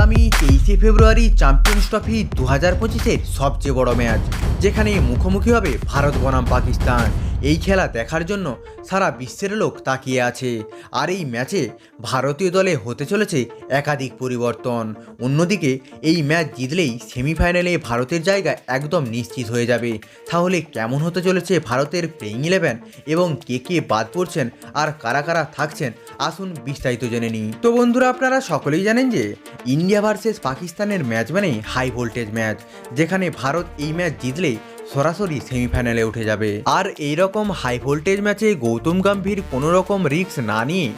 আগামী তেইশে ফেব্রুয়ারি champions trophy দু হাজার পঁচিশের সবচেয়ে বড় ম্যাচ, যেখানে মুখোমুখি হবে ভারত বনাম পাকিস্তান। এই খেলা দেখার জন্য সারা বিশ্বের লোক তাকিয়ে আছে। আর এই ম্যাচে ভারতীয় দলে হতে চলেছে একাধিক পরিবর্তন। অন্যদিকে এই ম্যাচ জিতলেই সেমিফাইনালে ভারতের জায়গা একদম নিশ্চিত হয়ে যাবে। তাহলে কেমন হতে চলেছে ভারতের প্লেইং ইলেভেন এবং কে কে বাদ পড়ছেন আর কারা কারা থাকছেন? আসুন বিস্তারিত জেনে নিই। তো বন্ধুরা, আপনারা সকলেই জানেন যে ইন্ডিয়া ভার্সেস পাকিস্তানের ম্যাচ মানেই হাই ভোল্টেজ ম্যাচ, যেখানে ভারত এই ম্যাচ জিতলেই সরাসরি সেমিফাইনালে উঠে যাবে। আর এই রকম হাই ভোল্টেজ ম্যাচে গৌতম গম্ভীর কোনো রকম রিস্ক না নিয়ে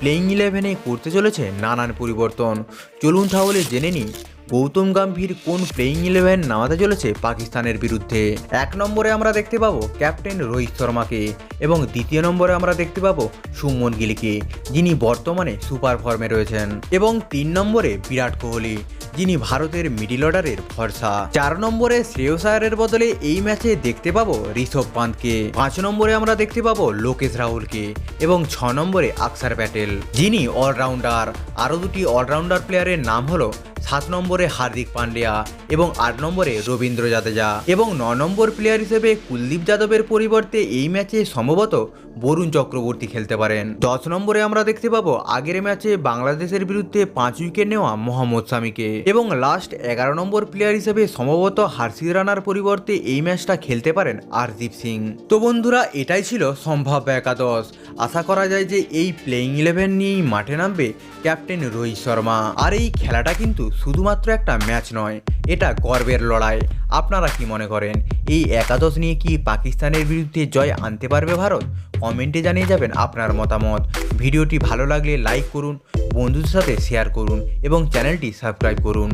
প্লেইং ইলেভেনে করতে চলেছে নানান পরিবর্তন। চলুন তাহলে জেনে নিই গৌতম গম্ভীর কোন প্লেইং ইলেভেন নামাতে চলেছে পাকিস্তানের বিরুদ্ধে। এক নম্বরে আমরা দেখতে পাবো ক্যাপ্টেন রোহিত শর্মাকে এবং দ্বিতীয় নম্বরে আমরা দেখতে পাবো সুমন গিলকে, যিনি বর্তমানে সুপার ফর্মে রয়েছেন। এবং তিন নম্বরে বিরাট কোহলি। যিনি ভারতের মিডিল অর্ডারের ভরসা। চার নম্বরে শ্রেয়স আয়ারের বদলে এই ম্যাচে দেখতে পাবো ঋষভ পান্তকে পাঁচ নম্বরে আমরা দেখতে পাবো লোকেশ রাহুলকে এবং ছ নম্বরে আকসার প্যাটেল। যিনি অলরাউন্ডার আরও দুটি অলরাউন্ডার প্লেয়ারের নাম হলো সাত নম্বরে হার্দিক পান্ডিয়া এবং আট নম্বরে রবীন্দ্র জাদেজা এবং ন নম্বর প্লেয়ার হিসেবে কুলদীপ যাদবের পরিবর্তে এই ম্যাচে সম্ভবত বরুণ চক্রবর্তী খেলতে পারেন। দশ নম্বরে আমরা দেখতে পাবো আগের ম্যাচে বাংলাদেশের বিরুদ্ধে পাঁচ উইকেট নেওয়া মোহাম্মদ সামিকে এবং লাস্ট এগারো নম্বর প্লেয়ার হিসেবে সম্ভবত হার্ষিদ রানার পরিবর্তে এই ম্যাচটা খেলতে পারেন আরদীপ সিং। তো বন্ধুরা, এটাই ছিল সম্ভাব্য একাদশ। আশা করা যায় যে এই প্লেইং ইলেভেন নিয়েই মাঠে নামবে ক্যাপ্টেন রোহিত শর্মা। আর এই খেলাটা কিন্তু শুধুমাত্র একটা ম্যাচ নয়, এটা গর্বের লড়াই। আপনারা কি মনে করেন, এই একাদশ নিয়ে কি পাকিস্তানের বিরুদ্ধে জয় আনতে পারবে ভারত? কমেন্টে জানিয়ে যাবেন আপনার মতামত। ভিডিওটি ভালো লাগলে লাইক করুন, বন্ধুদের সাথে শেয়ার করুন এবং চ্যানেলটি সাবস্ক্রাইব করুন।